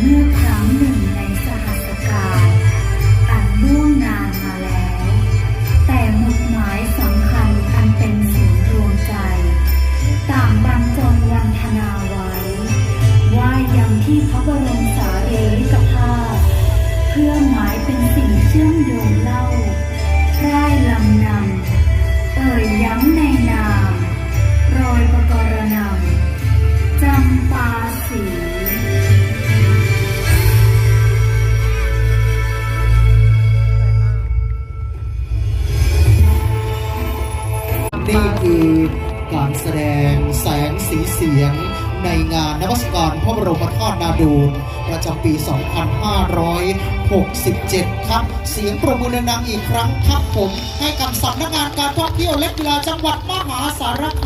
เมื่อครั้งหนึ่งในสหัสการอันล่วงนานมาแล้ว แต่หมุดหมายสำคัญอันเป็นศูนย์รวมใจ ต่างบรรจงวันธนาไว้ ว่ายังที่พระบรมสารีริกธาตุเพื่อหมายเป็นสิ่งเชื่อมโยงเล่าร่ายลำนำเอ่ยย้ำใน นี่คือการแสดงแสงสีเสียง ในงานนวัตกรรมพระบรมธาตุนาดูนประจำปี 2567 ครับ เสียงประมูลดังอีกครั้งครับผม ให้กับสำนักงานการท่องเที่ยวและกีฬาจังหวัดมหาสารคาม